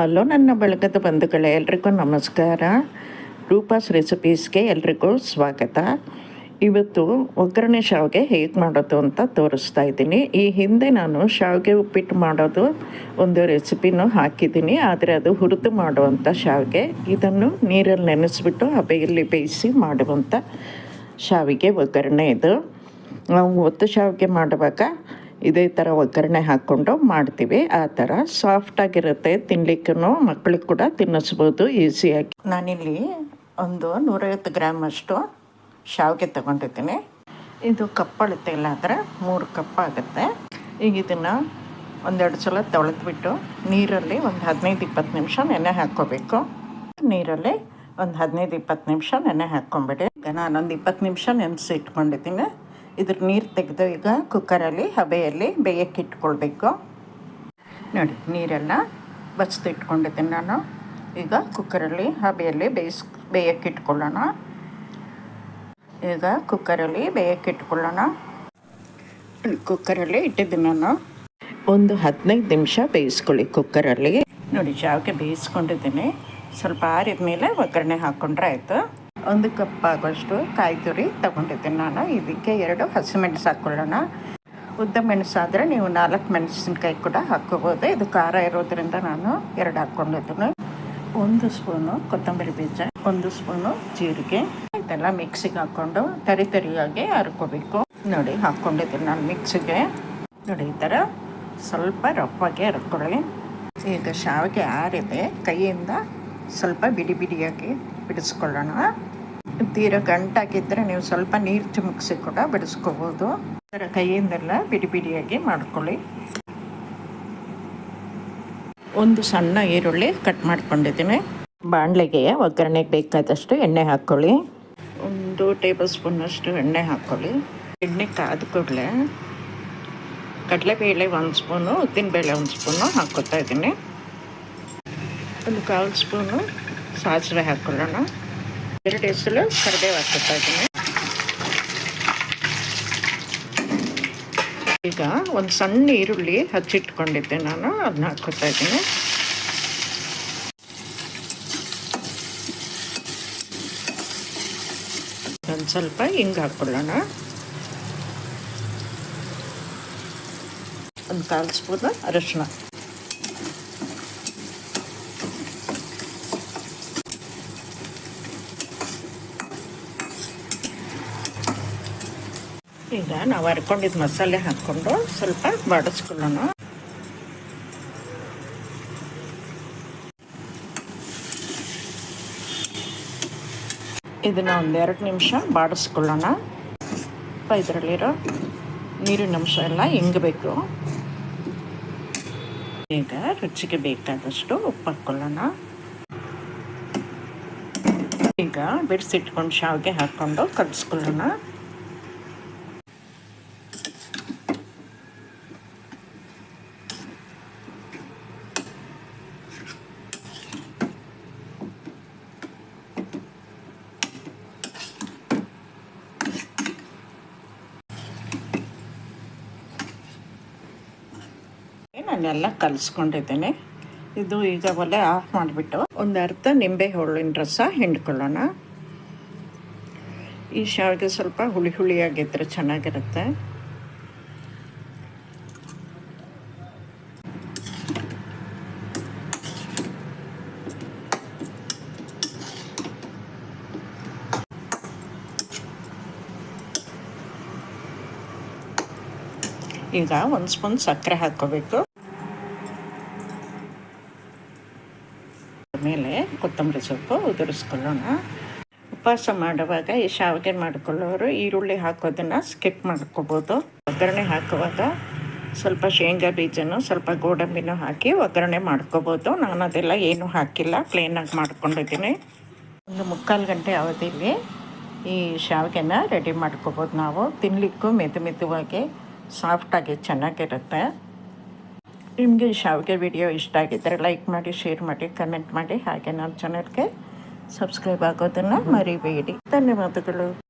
Hello ನನ್ನ ಬಳಗದ ಬಂಧುಗಳೇ, ಎಲ್ರಿಗೂ ನಮಸ್ಕಾರ. ರೂಪಾಸ್ ರೆಸಿಪೀಸ್ಗೆ ಎಲ್ರಿಗೂ ಸ್ವಾಗತ. ಇವತ್ತು ಒಗ್ಗರಣೆ ಶಾವಿಗೆ ಹೇಗೆ ಮಾಡೋದು ಅಂತ ತೋರಿಸ್ತಾ ಇದ್ದೀನಿ. ಈ ಹಿಂದೆ ನಾನು ಶಾವಿಗೆ ಉಪ್ಪಿಟ್ಟು ಮಾಡೋದು ಒಂದು ರೆಸಿಪಿನೂ ಹಾಕಿದ್ದೀನಿ. ಆದರೆ ಅದು ಹುರಿದು ಮಾಡುವಂಥ ಶಾವಿಗೆ, ಇದನ್ನು ನೀರಲ್ಲಿ ನೆನೆಸ್ಬಿಟ್ಟು ಹಬೆಯಲ್ಲಿ ಬೇಯಿಸಿ ಮಾಡುವಂಥ ಶಾವಿಗೆ ಒಗ್ಗರಣೆ ಇದು. ನಾವು ಒತ್ತು ಶಾವಿಗೆ ಮಾಡುವಾಗ ಇದೇ ಥರ ಒಗ್ಗರಣೆ ಹಾಕ್ಕೊಂಡು ಮಾಡ್ತೀವಿ. ಆ ಥರ ಸಾಫ್ಟಾಗಿರುತ್ತೆ ತಿನ್ಲಿಕ್ಕೂ ಮಕ್ಕಳಿಗೆ ಕೂಡ ತಿನ್ನಿಸ್ಬೋದು ಈಸಿಯಾಗಿ ನಾನಿಲ್ಲಿ ಒಂದು ನೂರೈವತ್ತು ಗ್ರಾಮ್ ಅಷ್ಟು ಶಾವಿಗೆ ತಗೊಂಡಿದ್ದೀನಿ. ಇದು ಕಪ್ಪಳುತ್ತೆ ಇಲ್ಲ ಆದರೆ ಮೂರು ಕಪ್ ಆಗುತ್ತೆ. ಈಗ ಇದನ್ನು ಒಂದೆರಡು ಸಲ ತೊಳೆದ್ಬಿಟ್ಟು ನೀರಲ್ಲಿ ಒಂದು ಹದಿನೈದು ಇಪ್ಪತ್ತು ನಿಮಿಷ ನೆನೆ ಹಾಕ್ಕೋಬೇಕು. ನೀರಲ್ಲಿ ಒಂದು ಹದಿನೈದು ಇಪ್ಪತ್ತು ನಿಮಿಷ ನೆನೆ ಹಾಕ್ಕೊಂಬಿಡಿ. ಈಗ ನಾನೊಂದು ಇಪ್ಪತ್ತು ನಿಮಿಷ ನೆನೆಸಿ ಇಟ್ಕೊಂಡಿದ್ದೀನಿ ಇದ್ರ ನೀರು ತೆಗೆದು ಈಗ ಕುಕ್ಕರಲ್ಲಿ ಹಬೆಯಲ್ಲಿ ಬೇಯಕ್ಕೆ ಇಟ್ಕೊಳ್ಬೇಕು. ನೋಡಿ, ನೀರೆಲ್ಲ ಬಚ್ದು ಇಟ್ಕೊಂಡಿದ್ದೀನಿ ನಾನು. ಈಗ ಕುಕ್ಕರಲ್ಲಿ ಹಬೆಯಲ್ಲಿ ಬೇಯಿಸ್, ಬೇಯಕ್ಕೆ ಇಟ್ಕೊಳ್ಳೋಣ. ಈಗ ಕುಕ್ಕರಲ್ಲಿ ಬೇಯಕ್ಕೆ ಇಟ್ಕೊಳ್ಳೋಣ. ಕುಕ್ಕರಲ್ಲಿ ಇಟ್ಟಿದ್ದೀನಿ ನಾನು. ಒಂದು ಹದಿನೈದು ನಿಮಿಷ ಬೇಯಿಸ್ಕೊಳ್ಳಿ ಕುಕ್ಕರಲ್ಲಿ ನೋಡಿ ಶಾವಿಗೆ ಬೇಯಿಸ್ಕೊಂಡಿದ್ದೀನಿ. ಸ್ವಲ್ಪ ಆರಿದ ಮೇಲೆ ಒಗ್ಗರಣೆ ಹಾಕ್ಕೊಂಡ್ರೆ ಆಯಿತು. ಒಂದು ಕಪ್ ಆಗೋಷ್ಟು ಕಾಯಿ ತುರಿ ತಗೊಂಡಿದ್ದೀನಿ ನಾನು. ಇದಕ್ಕೆ ಎರಡು ಹಸಿಮೆಣಸು ಹಾಕ್ಕೊಳ್ಳೋಣ ಉದ್ದ ಮೆಣಸಾದರೆ ನೀವು ನಾಲ್ಕು ಮೆಣಸಿನ್ಕಾಯಿ ಕೂಡ ಹಾಕ್ಕೋಬೋದು. ಇದು ಖಾರ ಇರೋದ್ರಿಂದ ನಾನು ಎರಡು ಹಾಕ್ಕೊಂಡಿದ್ದೀನಿ. ಒಂದು ಸ್ಪೂನು ಕೊತ್ತಂಬರಿ ಬೀಜ, ಒಂದು ಸ್ಪೂನು ಜೀರಿಗೆ. ಇದೆಲ್ಲ ಮಿಕ್ಸಿಗೆ ಹಾಕ್ಕೊಂಡು ತರಿ ತರಿಯಾಗಿ ಹರ್ಕೋಬೇಕು ನೋಡಿ, ಹಾಕ್ಕೊಂಡಿದ್ದೀನಿ ನಾನು ಮಿಕ್ಸಿಗೆ. ನೋಡಿ, ಈ ಥರ ಸ್ವಲ್ಪ ರಪ್ಪಾಗಿ ಹರ್ಕೊಳ್ಳಿ ಈಗ ಶಾವಿಗೆ ಆರಿದೆ. ಕೈಯಿಂದ ಸ್ವಲ್ಪ ಬಿಡಿ ಬಿಡಿಯಾಗಿ ಬಿಡಿಸ್ಕೊಳ್ಳೋಣ. ತೀರ ಗಂಟಾಗಿದ್ದರೆ ನೀವು ಸ್ವಲ್ಪ ನೀರು ಚಿಮುಕ್ಸಿ ಕೂಡ ಬಿಡಿಸ್ಕೋಬೋದು. ಅದರ ಕೈಯಿಂದೆಲ್ಲ ಬಿಡಿ ಬಿಡಿಯಾಗಿ ಮಾಡ್ಕೊಳ್ಳಿ. ಒಂದು ಸಣ್ಣ ಈರುಳ್ಳಿ ಕಟ್ ಮಾಡ್ಕೊಂಡಿದ್ದೀನಿ. ಬಾಣಲೆಗೆ ಒಗ್ಗರಣೆಗೆ ಬೇಕಾದಷ್ಟು ಎಣ್ಣೆ ಹಾಕ್ಕೊಳ್ಳಿ. ಒಂದು ಟೇಬಲ್ ಸ್ಪೂನಷ್ಟು ಎಣ್ಣೆ ಹಾಕ್ಕೊಳ್ಳಿ. ಎಣ್ಣೆ ಕಾದ ಕೂಡಲೇ ಕಡಲೆಬೇಳೆ ಒಂದು ಸ್ಪೂನು, ಉದ್ದಿನಬೇಳೆ ಒಂದು ಸ್ಪೂನು ಹಾಕ್ಕೊತಾ ಇದ್ದೀನಿ. ಒಂದು ಕಾಲು ಸ್ಪೂನು ಸಾಸಿವೆ ಹಾಕ್ಕೊಳ್ಳೋಣ. ಎರಡು ಹೆಸರು ಕರಿಬೇವು ಹಾಕ್ಕೊತಾ ಇದ್ದೀನಿ. ಈಗ ಒಂದು ಸಣ್ಣ ಈರುಳ್ಳಿ ಹಚ್ಚಿಟ್ಕೊಂಡಿದ್ದೆ ನಾನು ಅದನ್ನ ಹಾಕ್ಕೊತಾ ಇದ್ದೀನಿ. ಒಂದು ಸ್ವಲ್ಪ ಹಿಂಗೆ ಹಾಕ್ಕೊಳ್ಳೋಣ. ಒಂದು ಕಾಲು ಸ್ಪೂನ್ ಅರಶಿನ. ಈಗ ನಾವು ಹರ್ಕೊಂಡಿದ್ದು ಮಸಾಲೆ ಹಾಕ್ಕೊಂಡು ಸ್ವಲ್ಪ ಬಾಡಿಸ್ಕೊಳ್ಳೋಣ. ಇದನ್ನು ಒಂದೆರಡು ನಿಮಿಷ ಬಾಡಿಸ್ಕೊಳ್ಳೋಣ. ಇದರಲ್ಲಿರೋ ನೀರಿನ ಅಂಶ ಎಲ್ಲ ಹೆಂಗಬೇಕು ಈಗ ರುಚಿಗೆ ಬೇಕಾದಷ್ಟು ಉಪ್ಪು ಹಾಕ್ಕೊಳ್ಳೋಣ. ಈಗ ಬಿಡಿಸಿಟ್ಕೊಂಡು ಶಾವಿಗೆ ಹಾಕ್ಕೊಂಡು ಕಲಿಸ್ಕೊಳ್ಳೋಣ. ನಾನೆಲ್ಲ ಕಲಿಸ್ಕೊಂಡಿದ್ದೇನೆ. ಇದು ಈಗ ಒಲೆ ಆಫ್ ಮಾಡಿಬಿಟ್ಟು ಒಂದು ಅರ್ಧ ನಿಂಬೆ ಹುಳಿನ ರಸ ಹಿಂಡ್ಕೊಳ್ಳೋಣ. ಈ ಶಾವಿಗೆ ಸ್ವಲ್ಪ ಹುಳಿ ಹುಳಿಯಾಗಿದ್ದರೆ ಚೆನ್ನಾಗಿರುತ್ತೆ. ಈಗ ಒಂದು ಸ್ಪೂನ್ ಸಕ್ಕರೆ ಹಾಕ್ಕೋಬೇಕು. ಮೇಲೆ ಕೊತ್ತಂಬರಿ ಸೊಪ್ಪು ಉದುರಿಸ್ಕೊಳ್ಳೋಣ. ಉಪವಾಸ ಮಾಡುವಾಗ ಈ ಶಾವಿಗೆ ಮಾಡ್ಕೊಳ್ಳೋರು ಈರುಳ್ಳಿ ಹಾಕೋದನ್ನು ಸ್ಕಿಪ್ ಮಾಡ್ಕೋಬೋದು. ಒಗ್ಗರಣೆ ಹಾಕುವಾಗ ಸ್ವಲ್ಪ ಶೇಂಗಾ ಬೀಜನೂ ಸ್ವಲ್ಪ ಗೋಡಂಬಿನೂ ಹಾಕಿ ಒಗ್ಗರಣೆ ಮಾಡ್ಕೋಬೋದು. ನಾನು ಅದೆಲ್ಲ ಏನೂ ಹಾಕಿಲ್ಲ ಪ್ಲೇನಾಗಿ ಮಾಡ್ಕೊಂಡಿದ್ದೀನಿ. ಒಂದು ಮುಕ್ಕಾಲು ಗಂಟೆ ಅವಧಿಯಲ್ಲಿ ಈ ಶಾವಿಗೆನ ರೆಡಿ ಮಾಡ್ಕೋಬೋದು ನಾವು. ತಿನ್ನಲಿಕ್ಕೂ ಮೆದು ಮೆದುವಾಗಿ ಸಾಫ್ಟಾಗಿ ಚೆನ್ನಾಗಿರುತ್ತೆ. ನಿಮಗೆ ಶಾವಿಗೆ ವಿಡಿಯೋ ಇಷ್ಟ ಆಗಿದ್ದರೆ ಲೈಕ್ ಮಾಡಿ ಶೇರ್ ಮಾಡಿ ಕಮೆಂಟ್ ಮಾಡಿ. ಹಾಗೆ ನಮ್ಮ ಚಾನಲ್ಗೆ ಸಬ್ಸ್ಕ್ರೈಬ್ ಆಗೋದನ್ನು ಮರಿಬೇಡಿ. ಧನ್ಯವಾದಗಳು.